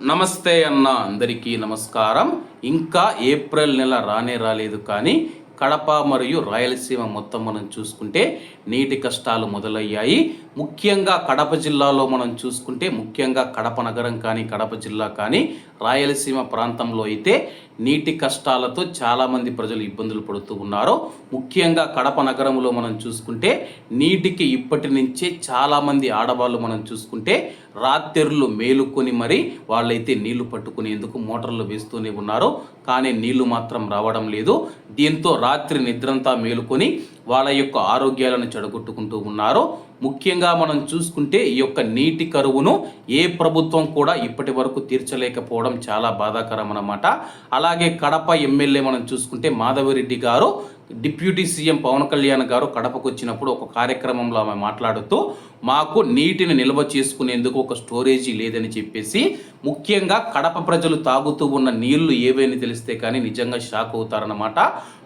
నమస్తే అన్న అందరికీ నమస్కారం. ఇంకా ఏప్రిల్ నెల రానే రాలేదు కానీ కడప మరియు రాయలసీమ మొత్తం మనం చూసుకుంటే నీటి కష్టాలు మొదలయ్యాయి. ముఖ్యంగా కడప జిల్లాలో మనం చూసుకుంటే ముఖ్యంగా కడప నగరం కానీ కడప జిల్లా కానీ రాయలసీమ ప్రాంతంలో అయితే నీటి కష్టాలతో చాలామంది ప్రజలు ఇబ్బందులు పడుతూ ఉన్నారు. ముఖ్యంగా కడప నగరంలో మనం చూసుకుంటే నీటికి ఇప్పటి నుంచే చాలామంది ఆడవాళ్ళు మనం చూసుకుంటే రాత్రిళ్ళు మేలుకొని మరి వాళ్ళైతే నీళ్ళు పట్టుకునేందుకు మోటార్లు వేస్తూనే ఉన్నారు. కానీ నీళ్ళు మాత్రం రావడం లేదు. దీంతో రాత్రి నిద్రంతా మేలుకొని వాళ్ళ యొక్క ఆరోగ్యాలను చెడగొట్టుకుంటూ ఉన్నారు ముఖ్యంగా మనం చూసుకుంటే ఈ యొక్క నీటి కరువును ఏ ప్రభుత్వం కూడా ఇప్పటి వరకు తీర్చలేకపోవడం చాలా బాధాకరం అన్నమాట అలాగే కడప ఎమ్మెల్యే మనం చూసుకుంటే మాధవరెడ్డి గారు డిప్యూటీ సీఎం పవన్ కళ్యాణ్ గారు కడపకు వచ్చినప్పుడు ఒక కార్యక్రమంలో ఆమె మాట్లాడుతూ మాకు నీటిని నిల్వ చేసుకునేందుకు ఒక స్టోరేజీ లేదని చెప్పేసి ముఖ్యంగా కడప ప్రజలు తాగుతూ ఉన్న నీళ్ళు ఏవైనా తెలిస్తే కానీ నిజంగా షాక్ అవుతారన్నమాట.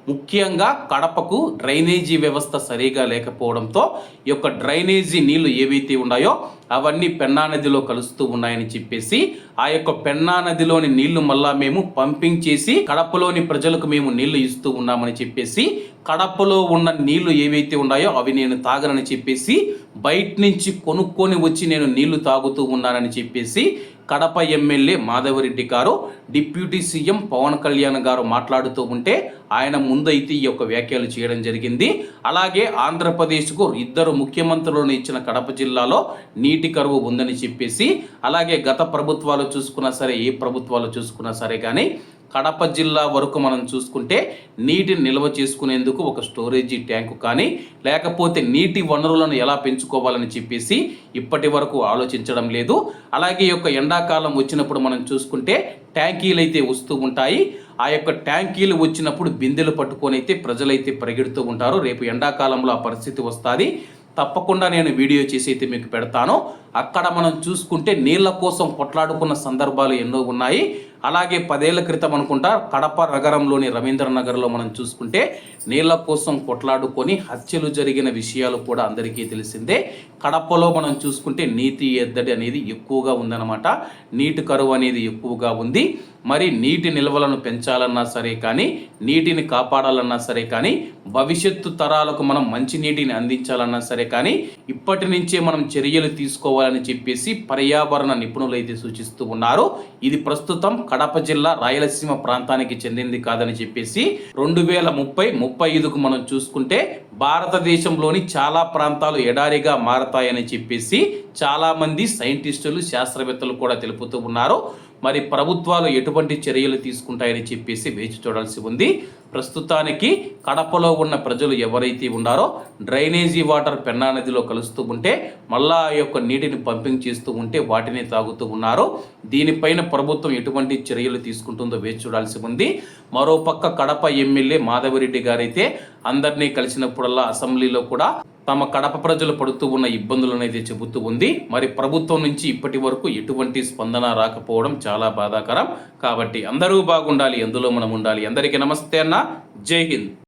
ముఖ్యంగా కడపకు డ్రైనేజీ వ్యవస్థ సరిగా లేకపోవడంతో ఈ యొక్క డ్రైనేజీ నీళ్ళు ఏవైతే ఉన్నాయో అవన్నీ పెన్నా నదిలో కలుస్తూ ఉన్నాయని చెప్పేసి ఆ యొక్క పెన్నా నదిలోని నీళ్ళు మళ్ళా మేము పంపింగ్ చేసి కడపలోని ప్రజలకు మేము నీళ్ళు ఇస్తూ ఉన్నామని చెప్పేసి కడపలో ఉన్న నీళ్ళు ఏవైతే ఉన్నాయో అవి నేను తాగనని చెప్పేసి బయట నుంచి కొనుక్కొని వచ్చి నేను నీళ్ళు తాగుతూ ఉన్నానని చెప్పేసి కడప ఎమ్మెల్యే మాధవరెడ్డి గారు డిప్యూటీ సీఎం పవన్ కళ్యాణ్ గారు మాట్లాడుతూ ఉంటే ఆయన ముందైతే ఈ యొక్క వ్యాఖ్యలు చేయడం జరిగింది. అలాగే ఆంధ్రప్రదేశ్కు ఇద్దరు ముఖ్యమంత్రులను ఇచ్చిన కడప జిల్లాలో నీటి కరువు ఉందని చెప్పేసి అలాగే గత ప్రభుత్వాలు చూసుకున్నా సరే ఏ ప్రభుత్వాలు చూసుకున్నా సరే కానీ కడప జిల్లా వరకు మనం చూసుకుంటే నీటిని నిల్వ చేసుకునేందుకు ఒక స్టోరేజీ ట్యాంకు కానీ లేకపోతే నీటి వనరులను ఎలా పెంచుకోవాలని చెప్పేసి ఇప్పటి వరకు ఆలోచించడం లేదు. అలాగే యొక్క ఎండాకాలం వచ్చినప్పుడు మనం చూసుకుంటే ట్యాంకీలు అయితే వస్తూ ఉంటాయి. ఆ యొక్క ట్యాంకీలు వచ్చినప్పుడు బిందెలు పట్టుకొని అయితే ప్రజలైతే పరిగెడుతూ ఉంటారు. రేపు ఎండాకాలంలో ఆ పరిస్థితి వస్తుంది. తప్పకుండా నేను వీడియో చేసి అయితే మీకు పెడతాను. అక్కడ మనం చూసుకుంటే నీళ్ళ కోసం కొట్లాడుకున్న సందర్భాలు ఎన్నో ఉన్నాయి. అలాగే పదేళ్ళ క్రితం అనుకుంటా కడప నగరంలోని రవీంద్ర నగర్లో మనం చూసుకుంటే నీళ్ళ కోసం కొట్లాడుకొని హత్యలు జరిగిన విషయాలు కూడా అందరికీ తెలిసిందే. కడపలో మనం చూసుకుంటే నీటి ఎద్దడి అనేది ఎక్కువగా ఉందన్నమాట. నీటి కరువు అనేది ఎక్కువగా ఉంది. మరి నీటి నిల్వలను పెంచాలన్నా సరే కానీ నీటిని కాపాడాలన్నా సరే కానీ భవిష్యత్తు తరాలకు మనం మంచి నీటిని అందించాలన్నా సరే కానీ ఇప్పటి నుంచే మనం చర్యలు తీసుకోవాలని చెప్పేసి పర్యావరణ నిపుణులు అయితే సూచిస్తూ ఉన్నారు. ఇది ప్రస్తుతం కడప జిల్లా రాయలసీమ ప్రాంతానికి చెందింది కాదని చెప్పేసి రెండు వేల ముప్పై ముప్పై ఐదుకు మనం చూసుకుంటే భారతదేశంలోని చాలా ప్రాంతాలు ఎడారిగా మారతాయని చెప్పేసి చాలామంది సైంటిస్టులు శాస్త్రవేత్తలు కూడా తెలుపుతూ ఉన్నారు. మరి ప్రభుత్వాలు ఎటువంటి చర్యలు తీసుకుంటాయని చెప్పేసి వేచి చూడాల్సి ఉంది. ప్రస్తుతానికి కడపలో ఉన్న ప్రజలు ఎవరైతే ఉన్నారో డ్రైనేజీ వాటర్ పెన్నా నదిలో కలుస్తూ ఉంటే మళ్ళా ఆ యొక్క నీటిని పంపింగ్ చేస్తూ ఉంటే వాటిని తాగుతూ ఉన్నారు. దీనిపైన ప్రభుత్వం ఎటువంటి చర్యలు తీసుకుంటుందో వేచి చూడాల్సి ఉంది. మరోపక్క కడప ఎమ్మెల్యే మాధవరెడ్డి గారైతే అందరినీ కలిసినప్పుడల్లా అసెంబ్లీలో కూడా తమ కడప ప్రజలు పడుతూ ఉన్న ఇబ్బందులు అనేది చెబుతూ ఉంది. మరి ప్రభుత్వం నుంచి ఇప్పటి వరకు ఎటువంటి స్పందన రాకపోవడం చాలా బాధాకరం. కాబట్టి అందరూ బాగుండాలి ఎందులో మనం ఉండాలి. అందరికీ నమస్తే అన్న. జై హింద్.